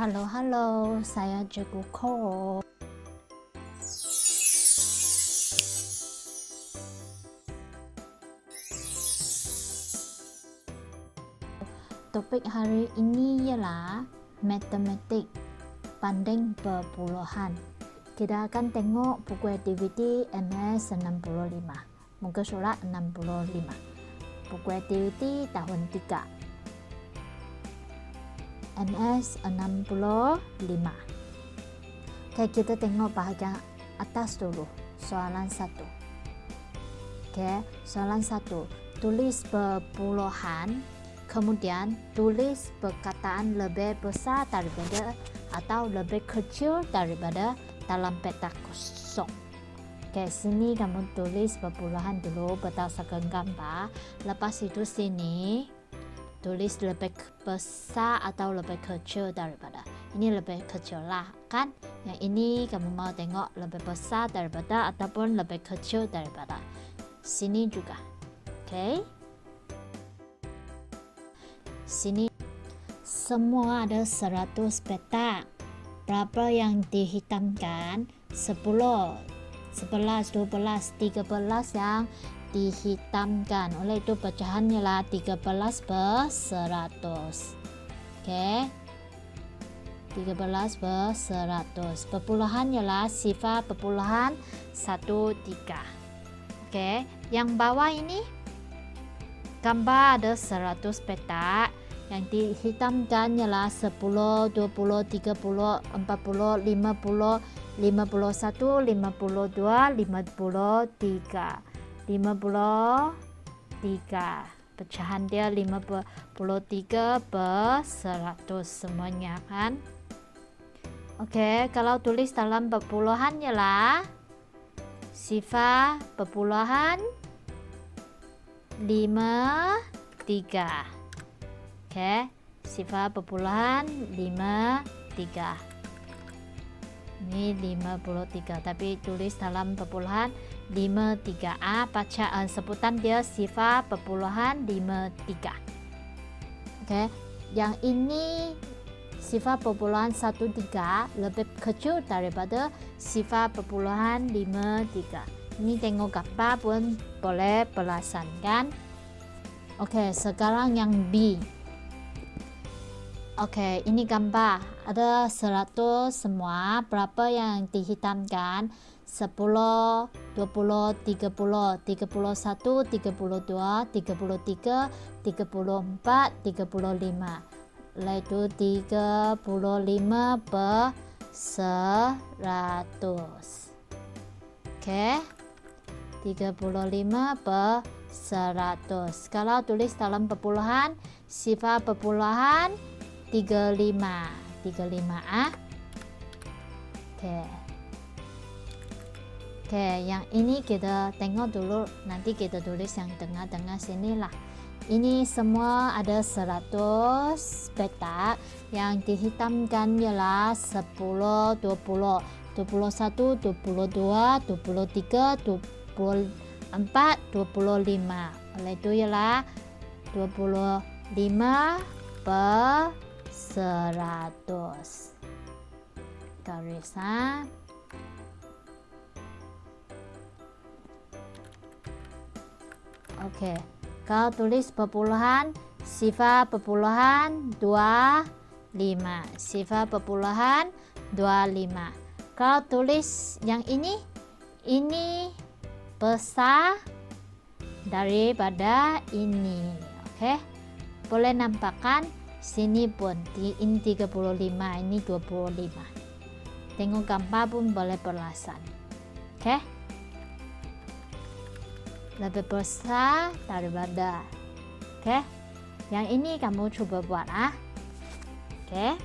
Halo, halo, saya Cikgu Ko. Topik hari ini ialah matematik banding perpuluhan. Kita akan tengok buku aktiviti MS 65. Muka surat 65. Buku aktiviti tahun 3. MS 65. Okay, kita tengok bahagian atas dulu. Soalan satu. Okay, soalan satu. Tulis perpuluhan Kemudian tulis perkataan lebih besar daripada atau lebih kecil daripada dalam peta kosong. Oke, sini kamu tulis perpuluhan dulu berdasarkan gambar. Lepas itu sini tulis lebih besar atau lebih kecil daripada. Ini lebih kecil lah, kan? Yang ini kamu mau tengok lebih besar daripada ataupun lebih kecil daripada. Sini juga. Okay? Sini semua ada 100 peta. Berapa yang dihitamkan? 10, 11, 12, 13 yang dihitamkan. Oleh itu pecahannya lah 13 per 100. Oke. 13 per 100. Perpuluhan ialah sifar perpuluhan 1, 3. Oke. Yang bawah ini gambar ada 100 peta yang dihitamkan ialah 10, 20, 30, 40, 50, 51, 52, 53. 53. Pecahan dia 53 per 100 semuanya kan. Oke, kalau tulis dalam perpuluhan ialah sifar perpuluhan 5 3 Oke, sifat perpuluhan 53. Ini 53, tapi tulis dalam perpuluhan 53A bacaan sebutan dia sifat perpuluhan 53. Oke, yang ini sifat perpuluhan 13 lebih kecil daripada sifat perpuluhan 53. Ini tengok gambar pun boleh perasankan. Oke, sekarang yang B. Oke, ini gambar. Ada 100 semua. Berapa yang dihitamkan? 10, 20, 30, 31, 32, 33, 34, 35. Lalu 35 per 100. Oke. 35 per 100. Kalau tulis dalam perpuluhan, sifat perpuluhan 35 35 ah oke. Oke yang ini kita tengok dulu. Nanti kita tulis yang tengah-tengah sini lah ini semua ada 100 petak. Yang dihitamkan ialah 10 20 21 22 23 24 25 oleh itu ialah 25 per seratus garisan Oke, kalau tulis perpuluhan, sifat perpuluhan 25. Sifat perpuluhan 25. Kalau tulis yang ini, ini besar daripada ini. Oke, boleh nampakkan Sini pun di ini 35, ini 25. Tengok gambar pun boleh perlasan. Oke. Okay? Lebih besar daripada. Okay? Yang ini kamu coba buat ah. Oke.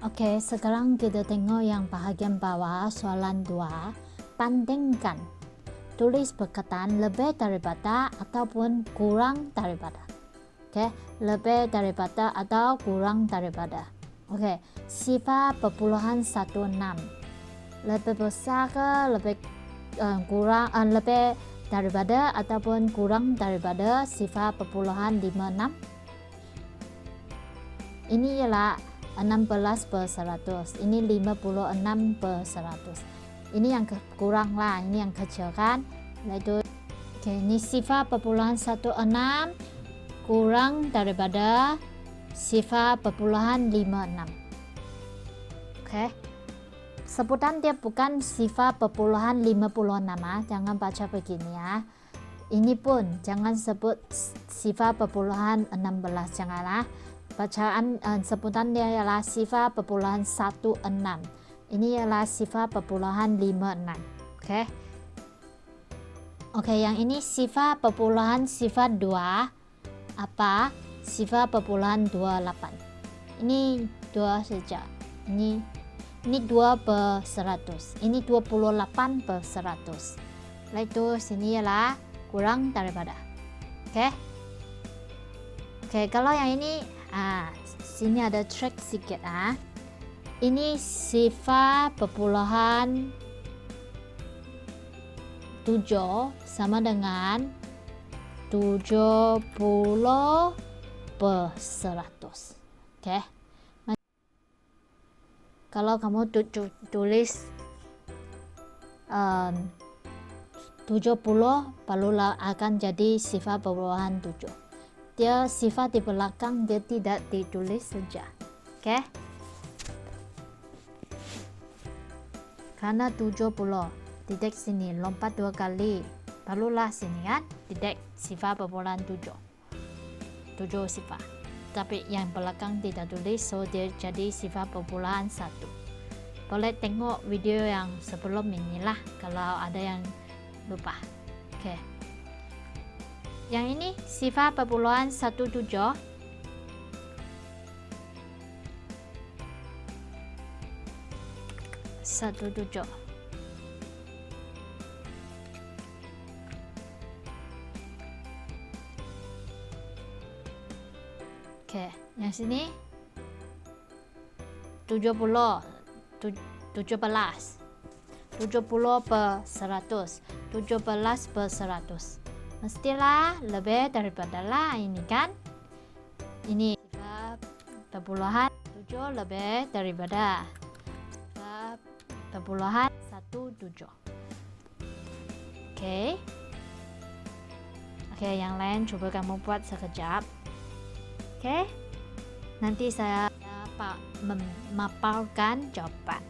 Okay? Oke, sekarang kita tengok yang bahagian bawah soalan 2. Bandingkan. Tulis perkataan lebih daripada ataupun kurang daripada. Oke, lebih daripada atau kurang daripada. Oke, sifat perpuluhan 16. Lebih besar ke lebih uh, kurang uh, lebih daripada ataupun kurang daripada sifat perpuluhan 56. Ini ialah 16 per 100 ini 56 per 100 ini yang kurang lah ini yang kecil kan itu oke ini sifat perpuluhan 16 kurang daripada sifat perpuluhan 56 oke. Sebutan dia bukan sifat perpuluhan 56 ah. jangan baca begini ya ini pun jangan sebut sifat perpuluhan 16 janganlah bacaan uh, sebutan dia ialah sifat perpuluhan 16 ini ialah sifat perpuluhan 56 oke? Okay? oke okay, yang ini sifat perpuluhan sifat 2 apa? Sifat perpuluhan 28 ini 2 saja ini ini 2 per 100 ini 28 per 100 lalu itu sini ialah kurang daripada. Oke? Okay? oke okay, kalau yang ini Ah, sini ada track sedikit ah. Ini sifat perpuluhan 7 sama dengan 70 per 100. Oke. Okay. Kalau kamu tu tu tulis um, 70 barulah akan jadi sifat perpuluhan 7 dia sifat di belakang dia tidak ditulis saja. Okay? karena 70 titik sini lompat dua kali barulah sini kan titik sifat perpuluhan 7 7 sifat. Tapi yang belakang tidak tulis so dia jadi sifat perpuluhan 1 boleh tengok video yang sebelum inilah kalau ada yang lupa. Okay. Yang ini sifat perpuluhan 17 satu tujuh. Oke, yang sini tujuh puluh tujuh belas. tujuh puluh per seratus. tujuh belas per seratus mestilah lebih daripada ini kan? Ini perpuluhan 7 lebih daripada perpuluhan 1 7 oke. Oke yang lain coba kamu buat sekejap. Oke. Nanti saya dapat memaparkan jawaban